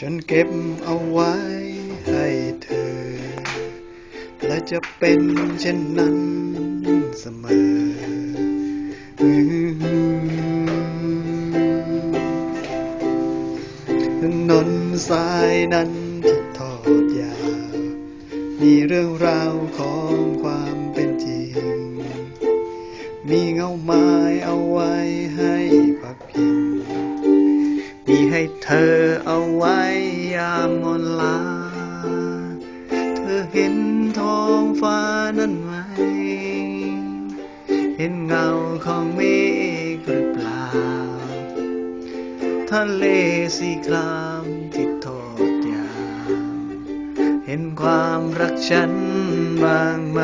ฉันเก็บเอาไว้ให้เธอ และจะเป็นเช่นนั้นเสมอถนนสายนั้นที่ทอดยาว มีเรื่องราวของความเป็นจริง มีเงาไม้เอาไว้ ให้เธอเอาไว้ยามอ่อนลา เธอเห็นท้องฟ้านั้นไหม เห็นเงาของเมฆหรือเปล่า ทะเลสีครามที่ทอดยาว เห็นความรักฉันบ้างไหม